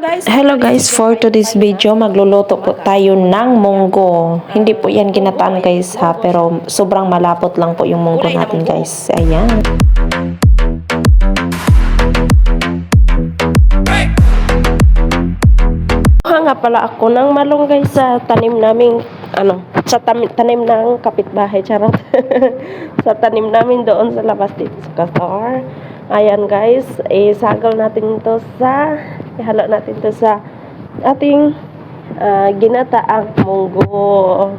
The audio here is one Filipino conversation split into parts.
Guys, Hello guys, for today's video, magluluto po tayo ng munggo. Hindi po yan ginataan guys ha, pero sobrang malapot lang po yung munggo natin guys. Ayan. Nga pala ako ng malunggay sa tanim naming ano, sa tam- tanim ng kapitbahay, charot. sa tanim namin doon sa labas dito sa Qatar. Ayan guys, isagaw natin to sa, ihalo natin to sa ating ah, ginataang munggo.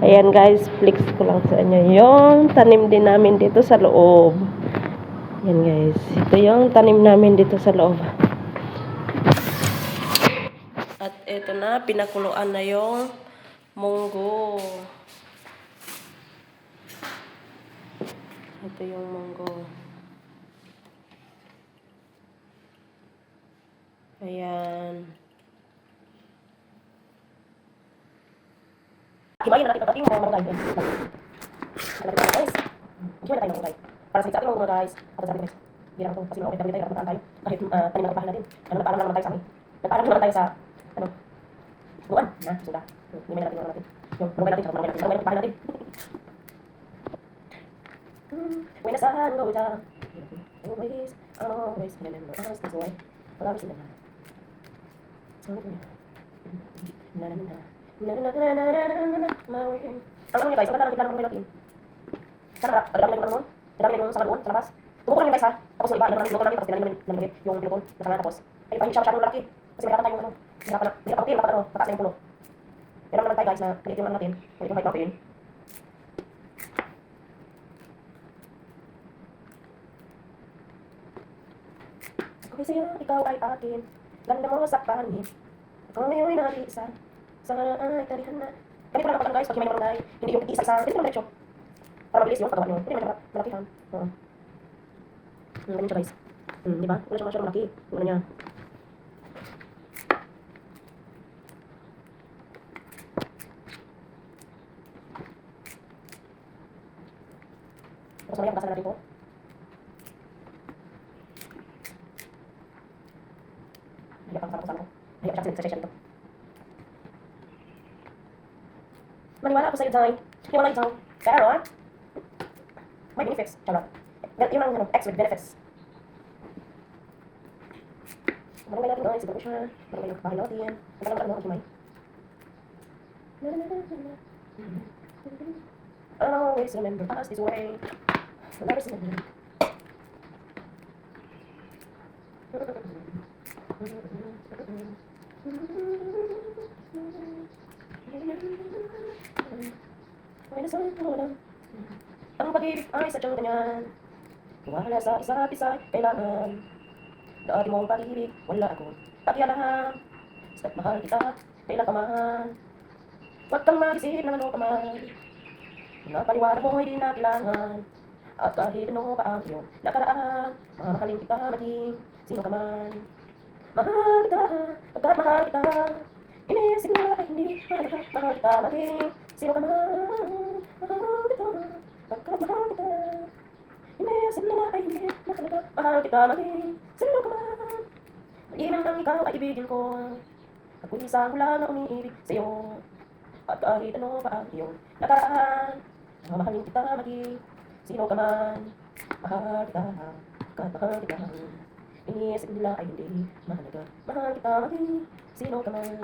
Ayan guys, flex ko lang sa inyo yung tanim din namin dito sa loob. Ayan guys, ito yung tanim namin dito sa loob. At ito na, pinakuluan na yung munggo. Ito yung munggo. Ayan. himayin na natin ang ating mga mga guys. Hanapin natin guys. Himayin na tayo ng mga guys. Para sa ating mga guys. Para sa ating guys. Hindi naman ito. Kasi mga OFW tayo, nakapuntaan tayo. Kahit uh, tanim na kapahan natin. Ano, nagpaalam lang naman tayo sa amin. Nagpaalam naman tayo sa, ano, buwan. Na, suda. Himayin natin ano natin. Yung malunggay natin, malunggay natin. Malunggay natin, kapahan natin. Buenas saan, go dyan. Always, always remember us this way. Wala sila na. Na na na. Na na na na na na na na Mawin. Ang ano niya guys, ang ganda ng tignan ng natin. Sana na, pagdami na yung ano nun. Pagdami na yung sa loob, sa labas. Tumuko lang guys ha. Tapos yung iba, namin, luto namin, namin yung pinupon. Nakanga tapos. Ay, pa hindi siya masyadong malaki. Kasi may tayong ano. Mahirapan na, mahirapan din, dapat ano, pataas na puno. Meron naman tayo guys na ganito yung ano natin. Ganito yung height natin. Okay sa'yo, ikaw ay akin. Ganda mo sa panin. Ikaw na yung nag-iisa. Sana ay tarihan na. Ganito lang kapag guys, pag may marunay, hindi yung isa-isa. Ganito lang diretso. Para mabilis yung paggawa nyo. Hindi naman malakihan. Oo. Hmm, ganyan siya guys. Hmm, di ba? Wala siya masyadong malaki. Yung ano niya. Tapos mamaya, butasan natin ito. Hiyak ang sarap ko. Hiyak siya sa session ito. Maniwala ako sa'yo. Hindi mo lang ito. Pero, ah, may benefits. Charot. Yun ang ano, X with benefits. Marunong natin guys, siguro siya. Marunong yung bahay natin. Ang talang ano, himay. Always remember us this way. Always remember. May nasabi ko lang. Ang pag-ibig ay sadyang ganyan. Wala sa isa't isa kailangan. Dati mong pag-ibig, wala ako. Pakialahan. Basta't mahal kita, kailan ka mahal. Huwag kang mag-isip ng ano ka man. Mo hindi na kailangan. At kahit ano pa ang iyong nakaraan, mamahalin kita maging sino ka man. Mahal kita, pagkat mahal kita. Inisip mo ay hindi mahal ka, mahal kita maging sino ka man. Mahal kita, pagkat mahal kita. Inisip mo ay hindi mahal ka, mahal kita maging sino ka man. Mag-ibig ng ikaw ay ibigin ko. Ako'y isang wala na umiibig sa'yo. At kahit ano pa ang iyong nakaraan, mamahalin kita maging sino ka man. Mahal kita, kahit mahal kita. Iniisip nila ay hindi mahalaga. Mahal kita maging sino ka man.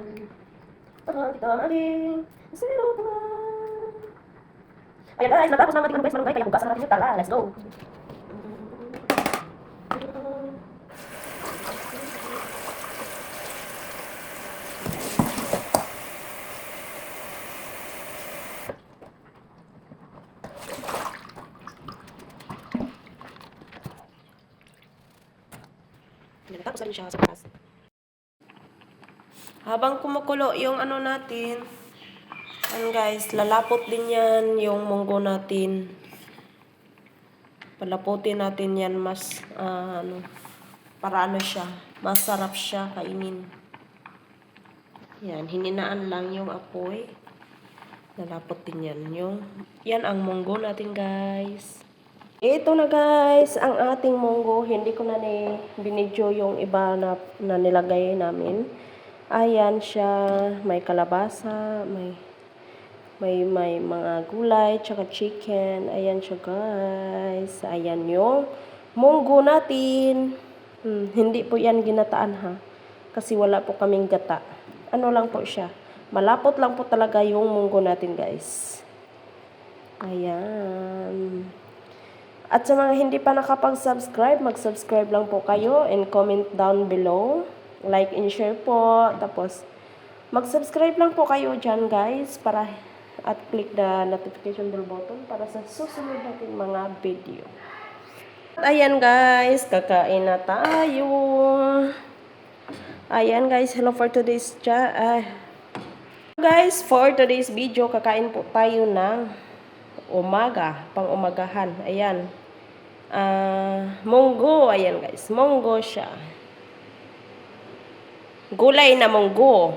Mahal kita maging sino ka man. Ayan guys, natapos na ang best malunggay, kaya hugasan natin yung tala. Let's go! Natapos na rin siya sa taas. Habang kumukulo yung ano natin, ano guys, lalapot din yan yung munggo natin. Palaputin natin yan mas, ah, ano, para ano siya, masarap siya kainin. Yan, hininaan lang yung apoy. Lalapot din yan yung, yan ang munggo natin guys. Ito na guys, ang ating munggo. Hindi ko na ni binidyo yung iba na, na nilagay namin. Ayan siya, may kalabasa, may may may mga gulay, tsaka chicken. Ayan siya guys. Ayan yung munggo natin. Hmm, hindi po yan ginataan ha. Kasi wala po kaming gata. Ano lang po siya. Malapot lang po talaga yung munggo natin guys. Ayan. At sa mga hindi pa nakapag-subscribe, mag-subscribe lang po kayo and comment down below. Like and share po. Tapos, mag-subscribe lang po kayo dyan guys para at click the notification bell button para sa susunod natin mga video. At ayan guys, kakain na tayo. Ayan guys, hello for today's cha ah. Guys, for today's video, kakain po tayo ng umaga, pang umagahan. Ayan. Ah, munggo, ayan guys. Munggo siya. Gulay na munggo.